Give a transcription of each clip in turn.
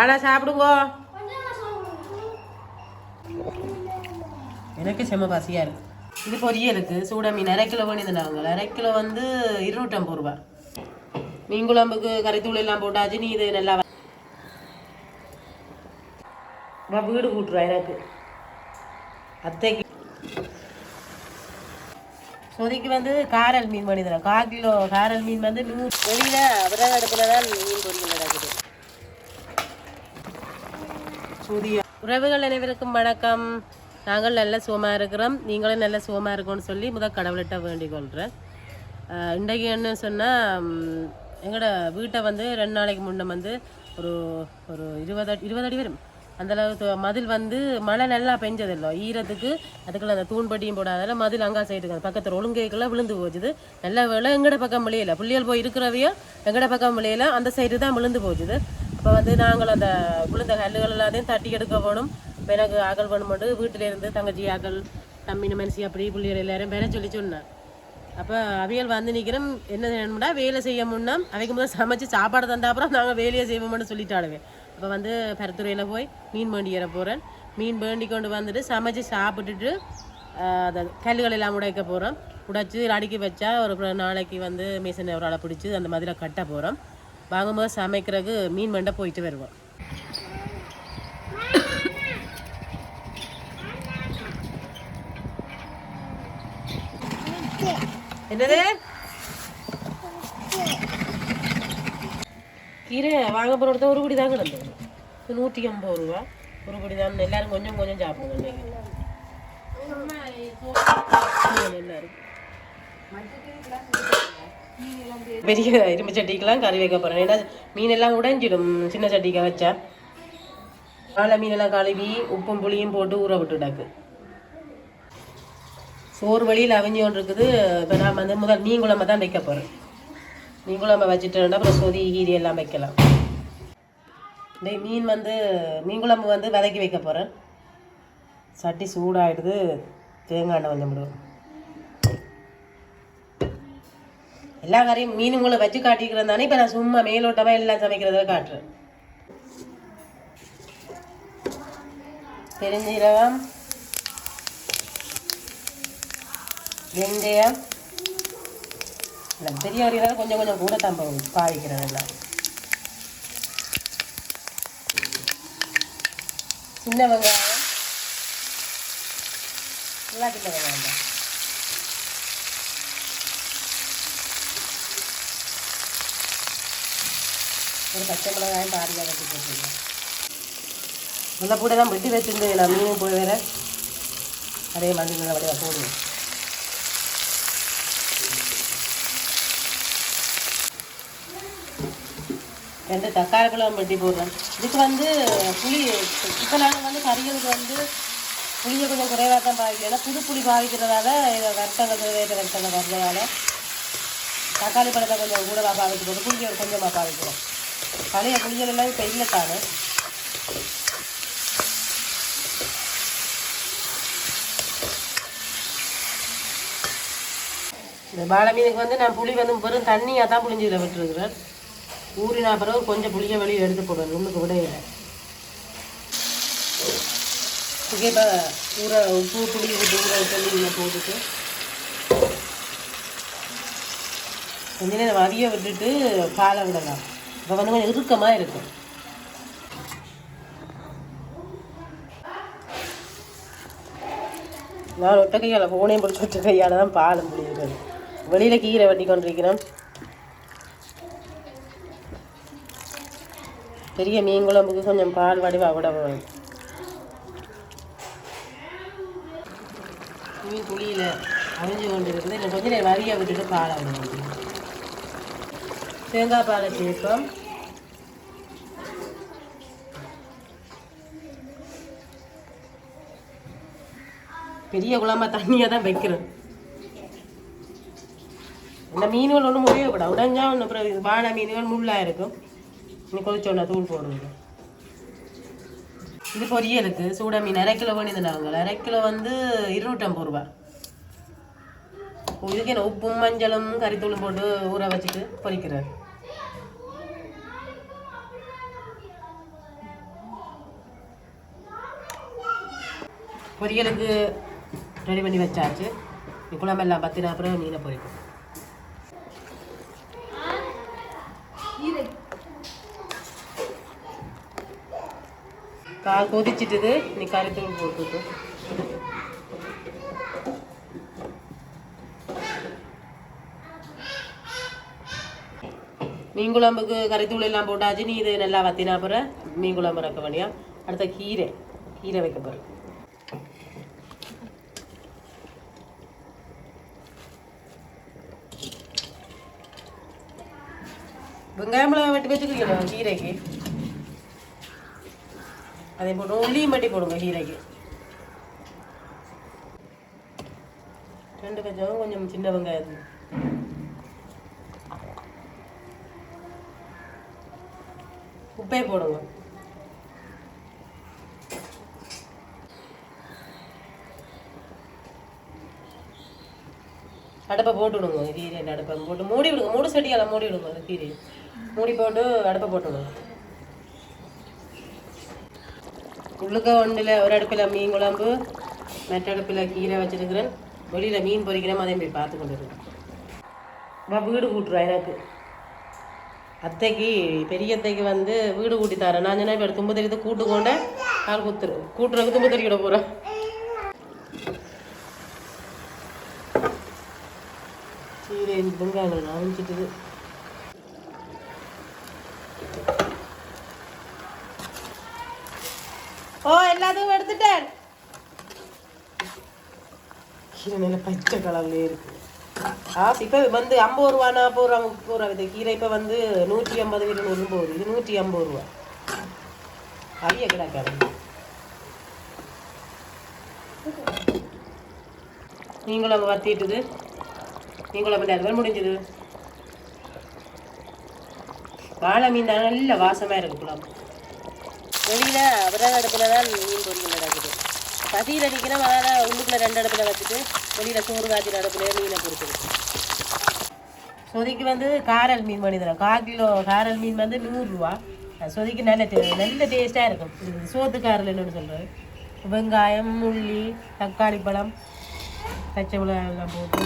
ஆடா சாப்பிடுங்கோ. எனக்கு செம்ம பசியா இருக்கு. இது பொரியலுக்கு சூட மீன் அரை கிலோ வேண்டியதுனாங்க அரை கிலோ வந்து இருநூற்றம்பது ரூபா மீன் குழம்புக்கு கறித்தூள் எல்லாம் போட்டாச்சு நீ இது நல்லா வீடு கூட்டுறா எனக்கு. அத்தைக்கு. சொதிக்கு வந்து காரல் மீன் பண்ணிடுறேன் கால் கிலோ காரல் மீன் வந்து நூறு வெளியில் விறகு அடுப்பில் தான் மீன் பொரியல் நடக்குது. சூதியா உறவுகள் அனைவருக்கும் வணக்கம். நாங்கள் நல்ல சுகமாக இருக்கிறோம். நீங்களும் நல்ல சுகமாக இருக்கணும்னு சொல்லி முதல் கடவுள்கிட்ட வேண்டிக் கொள்கிறேன் இன்றைக்கு என்ன சொன்னால் எங்களோட வீட்டை வந்து ரெண்டு நாளைக்கு முன்ன வந்து ஒரு ஒரு இருபது அடி இருபது அடி வரும். அந்த அளவுக்கு மதில் வந்து மழை நல்லா பெஞ்சதில்லை. ஈரத்துக்கு அதுக்குள்ள அந்த தூண்பட்டியும் போடாதால மதில் அங்கா அந்த பக்கத்தில் ஒழுங்கைக்குள்ளே விழுந்து போச்சுது. நல்ல வேலை எங்கட பக்கம் விளையல. புள்ளியல் போய் இருக்கிறவையோ எங்கட பக்கம் விளையல. அந்த சைடு தான் விழுந்து போச்சுது. அப்போ வந்து நாங்கள் அந்த விழுந்த கல்லுகள் எல்லாத்தையும் தட்டி எடுக்க போகணும் பிறகு எனக்கு அகல் பண்ணும்போது வீட்டிலேருந்து தங்கச்சி அகல் தம்பின மனுஷி அப்படி பிள்ளைகள் எல்லாரும் பேர சொல்லி சொன்னேன் அப்போ அவியல் வந்து நிற்கிறோம் என்ன செய்யணும்னா வேலை செய்ய முன்னா அவைக்கு முதல் சமைச்சு சாப்பாடு தந்தா அப்புறம் நாங்கள் வேலையை செய்வோம்னு சொல்லிட்டாளுவே அப்போ வந்து பருத்துறையில் போய் மீன் வேண்டி ஏற போகிறேன் மீன் வேண்டி கொண்டு வந்துட்டு சமைச்சு சாப்பிட்டுட்டு அதை கல்லுகள் எல்லாம் உடைக்க போகிறோம் உடைச்சி அடுக்கி வச்சா ஒரு நாளைக்கு வந்து மீசன் ஒரு ஆளை பிடிச்சி அந்த மாதிரி கட்ட போகிறோம் வாங்கும்போது சமைக்கிறதுக்கு மீன் மண்டை போயிட்டு வருவோம். என்னது? கீரை வாங்க போகிறத ஒரு படி தான் கிடந்தது. நூற்றி ஐம்பது ரூபா. ஒரு படி தான். எல்லாரும் கொஞ்சம் கொஞ்சம் சாப்பிடுங்க இன்னைக்கு. பெரிய இரும்பு சட்டிக்கெல்லாம் கறி வைக்க போகிறேன் ஏன்னா மீன் எல்லாம் உடைஞ்சிடும். சின்ன சட்டிக்கு வச்சா. காலை மீனெல்லாம் கழுவி உப்பும் புளியும் போட்டு ஊற விட்டுடாக்கு சோறு வழியில் அவிஞ்சு ஒன்று இருக்குது இப்போ நான் வந்து முதல் மீன் குழம்பு தான் வைக்க போகிறேன் மீன் குழம்பு வச்சுட்டேன்னா அப்புறம் சொதி கீரி எல்லாம் வைக்கலாம். இந்த மீன் வந்து மீன் குழம்பு வந்து வதக்கி வைக்க போகிறேன் சட்டி சூடாயிடுது. தேங்காய் எண்ணெய் கொஞ்சம் விடுவோம் எல்லா காரையும் மீன் உங்களை வச்சு காட்டிக்கிறேன் தானே. இப்போ நான் சும்மா மேலோட்டமாக எல்லாம் சமைக்கிறத காட்டுறேன். பெருஞ்சீரகம் வெந்தயம் இல்லை பெரிய கொஞ்சம் கொஞ்சம் கூட தான் பாவிக்கிறேன் எல்லாம் சின்ன வெங்காயம் நல்லா சின்ன வெங்காயம் ஒரு பச்சை மிளகாயும் பாதியாக வச்சு போட்டுருக்கேன் நல்லா கூட தான் வெட்டி வச்சுருந்து நான் மீன் போய் வேற அதே மாதிரி நல்லபடியாக போடுவோம் ரெண்டு தக்காளி பழம் வெட்டி போடுறேன். இதுக்கு வந்து புளி இப்போ நாங்கள் வந்து கறிகளுக்கு வந்து புளியை கொஞ்சம் குறைவாக தான் பாதிக்கிறோம் ஏன்னா புது புளி பாவிக்கிறதால இதை வருத்தங்கள் தேவையான வருத்தங்கள் வர்றதால தக்காளி பழத்தை கொஞ்சம் கூடவாக பாவிச்சு புளியை கொஞ்சமாக பாதிக்கிறோம் பழைய புளிகள் எல்லாம் இப்போ இல்லை தானே இந்த வாழை மீனுக்கு வந்து நான் புளி வந்து வெறும் தண்ணியாக தான் புளிஞ்சியில் விட்டுருக்குறேன். ஊறினா பிறகு கொஞ்சம் புளியை வெளியே எடுத்து போடுவேன் உள்ளுக்கு விடையில. ஓகே இப்போ ஊற உப்பு புளி விட்டு ஊற சொல்லி இங்கே போட்டுட்டு கொஞ்ச நேரம் அவிய விட்டுட்டு பாலை விடலாம். இப்போ வந்து கொஞ்சம் இறுக்கமாக இருக்கும். நான் ஒட்ட கையால் ஃபோனையும் பிடிச்சி ஒட்ட கையால் தான் பாலும் பிடிக்கிறது வெளியில் கீரை வெட்டி கொண்டிருக்கிறேன் பெரிய மீன் குழம்புக்கு கொஞ்சம் பால் வடிவா விட வேணும் மீன் புளியில் அவிஞ்சு கொண்டு இருக்குது இன்னும் கொஞ்சம் நேரம் வரியை விட்டுட்டு பாலை விடணும் தேங்காய் பாலை சேர்ப்போம். பெரிய குழம்பா தண்ணியாக தான் வைக்கிறேன் இந்த மீன்கள் ஒன்றும் உபயோகப்படாது. உடஞ்சா ஒன்று அப்புறம் வாழை மீன்கள் முள்ளாக இருக்கும். நீ கொதிச்சோன்னா தூள் போடுறது. இது பொரியலுக்கு சூட மீன் அரை கிலோ வேண்டியதுனாங்க அரை கிலோ வந்து இருநூற்றம்பது ரூபா இதுக்கு என்ன உப்பும் மஞ்சளும் கறித்தூளும் போட்டு ஊற வச்சுட்டு பொரிக்கிறேன் பொரியலுக்கு ரெடி பண்ணி வச்சாச்சு. நீ குழம்பெல்லாம் பத்தின அப்புறம் மீனை பொரிக்கும் கா கொதிச்சிட்டுது. நீ கறித்தூள் போட்டுட்டு. மீன் குழம்புக்கு கறித்தூள் எல்லாம் போட்டாச்சு. நீ இது நல்லா வத்தினா அப்புறம் மீன் குழம்பு ரக்க வேண்டியா அடுத்த கீரை. கீரை வைக்க போகிறேன் வெங்காயம்லாம் வெட்டி வச்சுக்கிறீங்களா கீரைக்கு. அதே போட்டு உள்ளியும் மட்டி போடுங்க கீரைக்கு. ரெண்டு கொஞ்சம் கொஞ்சம் சின்ன வெங்காயம் உப்பே போடுங்க. அடுப்பை போட்டு விடுங்க கீரை அடுப்பை. போட்டு மூடி விடுங்க மூடு சட்டியால மூடி விடுங்க அந்த கீரை மூடி போட்டு அடுப்பை போட்டு உள்ளுக்க ஒன்றில் ஒரு அடுப்பில் மீன் குழம்பு மற்ற அடுப்பில் கீரை வச்சுருக்கிறேன். வெளியில் மீன் பொரிக்கிறேன் அதையும் போய் பார்த்து கொண்டு இருக்கேன் வீடு கூட்டுருவா எனக்கு. அத்தைக்கு பெரிய அத்தைக்கு வந்து வீடு கூட்டி தரேன். நான் சொன்னால் இப்போ தும்பு தெரியுது கூட்டு கொண்டேன் ஆள் குத்துரு. கூட்டுறதுக்கு தும்பு தெரியிட போகிறேன் சீரை வெங்காயம் அவிச்சிட்டுது ஓ எல்லாத்தையும் எடுத்துட்டேன் கீரை நல்ல பச்சை கலர்லேயே இருக்கு ஆ இப்போ வந்து ஐம்பது ரூபா நாற்பது ரூபா முப்பது ரூபா இந்த கீரை இப்போ வந்து நூற்றி ஐம்பது இருநூறு போகுது இது நூற்றி ஐம்பது ரூபா அரிய கிடக்காது நீங்களும் வத்திட்டுது நீங்களும் பண்ண முடிஞ்சது வாழை மீன் நல்ல வாசமாக இருக்கு குழம்பு வெளியில் விறகு அடுப்பில் தான் மீன் பொரியல் நடக்குது. பசியில் அடிக்கிறோம் அதனால் உள்ளுக்குள்ள ரெண்டு அடுப்பில் வச்சுட்டு வெளியில் சோறு காய்ச்சல் அடுப்புல மீனை பொறுத்துருக்கு சொதிக்கு வந்து காரல் மீன் பண்ணி தரோம் கால் கிலோ காரல் மீன் வந்து நூறுரூவா. சொதிக்கு நல்ல நல்ல டேஸ்ட்டாக இருக்கும். சோத்து காரல் என்னென்னு சொல்கிறது வெங்காயம் உள்ளி தக்காளி பழம் பச்சை மிளகாய் எல்லாம் போட்டு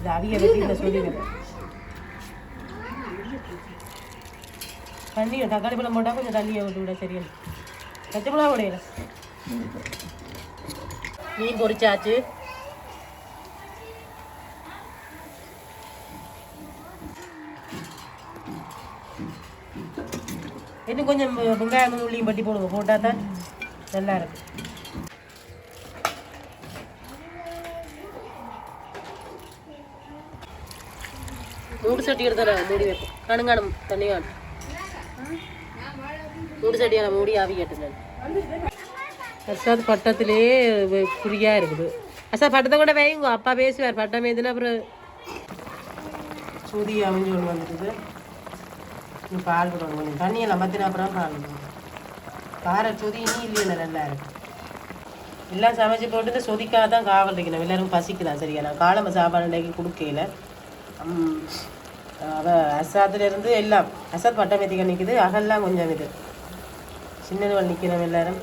இது அவிய வச்சு இந்த சொதிக்கிறேன் தண்ணி தக்காளி பழம் போட்டால் கொஞ்சம் தண்ணியை விட்டு விட சரியா பச்சை மிளகா உடையில மீன் பொரிச்சாச்சு. இன்னும் கொஞ்சம் வெங்காயம் உள்ளியும் பட்டி போடுவோம் போட்டால் தான் நல்லா இருக்கும் மூடு சட்டி எடுத்தார மூடி வைப்போம். கணுங்கானம் தண்ணி காணும். மூடு மூடி ஆவி கேட்டுனேன் அர்ஷாத் பட்டத்திலே குறியாக இருக்குது. அசா பட்டத்தை கூட வைங்க அப்பா பேசுவார் பட்டம் ஏதுன்னா அப்புறம். சுதி அமைஞ்சு ஒன்று வந்துட்டுது பால் கொடுங்க கொஞ்சம் தண்ணியெல்லாம் மத்தின அப்புறம் பால் கொடுங்க கார சுதி இனி இல்லையில நல்லா இருக்கு எல்லாம் சமைச்சு போட்டு சொதிக்காக தான் காவல் இருக்கணும் எல்லாரும் பசிக்கலாம் சரியா? நான் காலம்ப சாப்பாடு இன்றைக்கு கொடுக்கல. அவள் அசாத்துலேருந்து எல்லாம் அசாத் பட்டம் ஏற்றிக்க நிற்கிது அகல்லாம் கொஞ்சம் இது. சின்னது நிற்கிறோம் எல்லாரும்.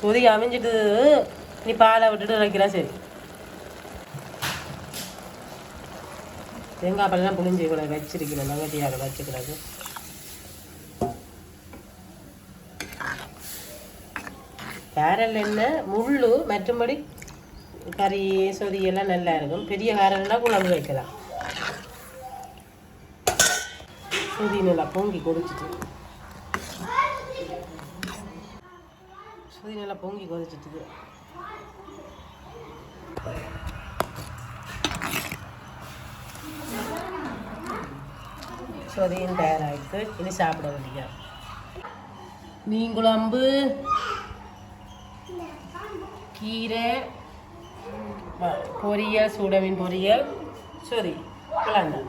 சொதி அமைஞ்சிட்டு நீ பாலை விட்டுட்டு வைக்கிறா சரி. தேங்காய் பாலெல்லாம் புளிஞ்சு கூட வச்சிருக்கிறேன் நங்கட்டியாக வச்சுக்கிறாரு காரல் என்ன முள்ளு மற்றும்படி கறி சொதி எல்லாம் நல்லா இருக்கும். பெரிய காரல்னா குழம்பு வைக்கலாம். சொதி நல்லா பொங்கி குடிச்சிட்டு சொதி நல்லா பொங்கி கொதிச்சிட்டு சொதியும் தயாராகிட்டு இனி சாப்பிட வேண்டிய மீன் குழம்பு கீரை பொரியல் சூட பொரியல் சரி விளாண்டா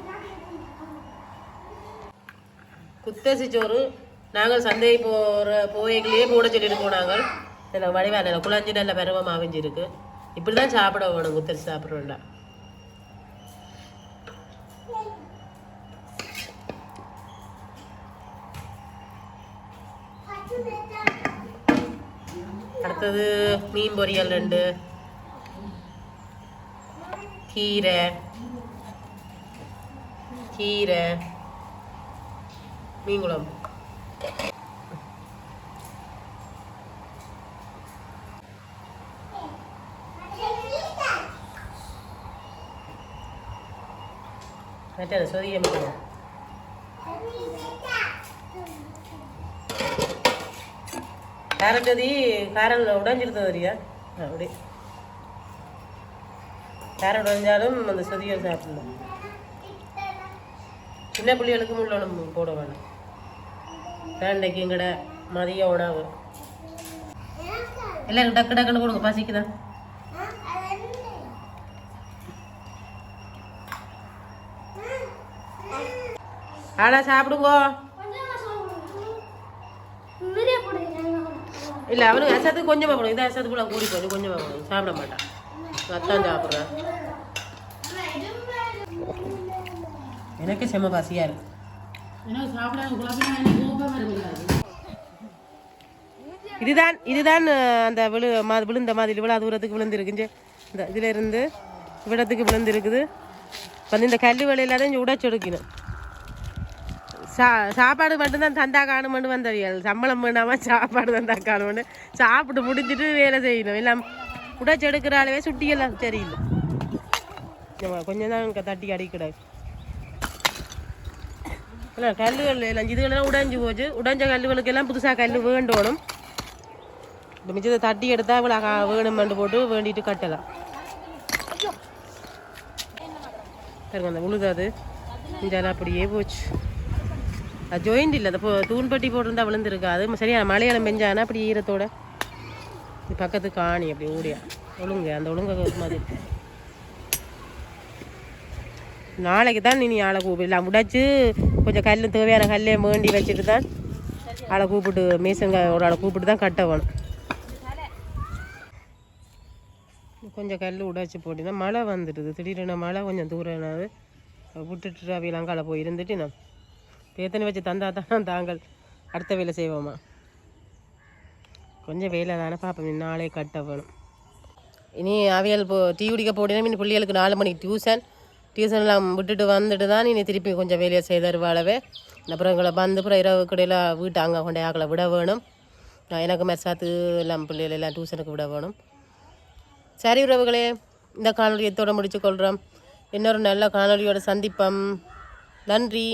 குத்தசி சோறு. நாங்கள் சந்தை போகிற போய்களே போட சொல்லிட்டு போனாங்க. எனக்கு வடிவா நல்ல குழஞ்சி நல்ல பருவம் அமைஞ்சிருக்கு இப்படி தான் சாப்பிட வேணும் குத்தரிசி சாப்பிட்றோம்ல அடுத்தது மீன் பொரியல் ரெண்டு. கீரை. கீரை. மீன் குழம்பு. மற்ற சொதிய மீன் கேரட் காரம் உடைஞ்சிருந்தது வரியா அப்படி கேரட் உடைஞ்சாலும் அந்த சொதியை சாப்பிடலாம் சின்ன பிள்ளைகளுக்கு முள்ளணும் போட வேணும் வேண்டைக்கு எங்கட மதிய உணவு எல்லாருக்கும் டக்கு டக்குன்னு கொடுங்க பசிக்குதான் ஆடா சாப்பிடுங்கோ. இல்லை அவனுக்கு அசத்துக்கு கொஞ்சமாக போடும் இதை அசத்துக்குள்ள கூடி போய் கொஞ்சமாக போடும் சாப்பிட மாட்டான். அத்தான் சாப்பிட்றான் எனக்கு செம்ம பசியா இருக்கு. இதுதான் இதுதான் அந்த விழு விழுந்த மாதிரி இவ்வளோ தூரத்துக்கு விழுந்துருக்குஞ்சு. இந்த இதுல இருந்து இவ்விடத்துக்கு விழுந்துருக்குது. வந்து இந்த கல் வேலையில தான் இங்கே உடைச்செடுக்கணும் சா சாப்பாடு மட்டும்தான் தந்தா காணுமெண்டு வந்தவியல் சம்பளம் பண்ணாமல் சாப்பாடு தந்தா காணுமெண்டு சாப்பிட்டு முடிஞ்சிட்டு வேலை செய்யணும். எல்லாம் உடைச்செடுக்கிற ஆளவே சுட்டியெல்லாம் சரியில்லை. நம்ம கொஞ்சம் தான் தட்டி அடிக்கிறாரு இல்லை கல்லுகள் எல்லாம் இதுகளெல்லாம் உடைஞ்சு போச்சு. உடைஞ்ச கல்லுகளுக்கு எல்லாம் புதுசாக கல் வேண்டணும். இப்போ மிச்சத்தை தட்டி எடுத்தால் இவ்வளோ கா- வேணுமெண்டு போட்டு வேண்டிட்டு கட்டலாம். பாருங்க அந்த உழுதாது இஞ்சால அப்படியே போச்சு. ஜாயிண்ட் இல்லை. அந்த போ- தூண்பட்டி போட்டிருந்தா விழுந்திருக்கு. அது சரியான மலையாளம் பெஞ்சானா அப்படி ஈரத்தோட? இது பக்கத்து காணி அப்படி ஓடியா ஒழுங்கு அந்த ஒழுங்க மாதிரி நாளைக்கு தான் நீ ஆளை கூப்பிடலாம் முடிச்சு கொஞ்சம் கல் தேவையான கல்லே வேண்டி வச்சுட்டு தான் ஆளை கூப்பிட்டு மீசங்க ஒரு ஆளை கூப்பிட்டு தான் கட்ட வேணும். கொஞ்சம் கல் உடைச்சி போட்டினா மழை வந்துடுது. திடீர்னு மழை கொஞ்சம் தூரம் என்னது விட்டுட்டு அவையில் அங்கால போய் இருந்துட்டு நான் வேதனை வச்சு தந்தா தான் தாங்கள் அடுத்த வேலை செய்வோமா? கொஞ்சம் வேலை தானே பார்ப்போம் நாளே கட்ட வேணும். இனி அவியல் போ டீ குடிக்க போடினா இனி பிள்ளைகளுக்கு நாலு மணிக்கு டியூஷன். டியூஷன்லாம் விட்டுட்டு வந்துட்டு தான் இனி திருப்பி கொஞ்சம் வேலையை செய்தார் வாழவே. அப்புறம் எங்களை வந்து அப்புறம் இரவு கடையில் வீட்டு அங்கே கொண்டே ஆக்களை விட வேணும். நான் எனக்கு மெசாத்து எல்லாம் பிள்ளைகள் எல்லாம் டியூஷனுக்கு விட வேணும். சரி உறவுகளே இந்த காணொலியத்தோடு முடிச்சு கொள்கிறோம் இன்னொரு நல்ல காணொலியோட சந்திப்பம். நன்றி.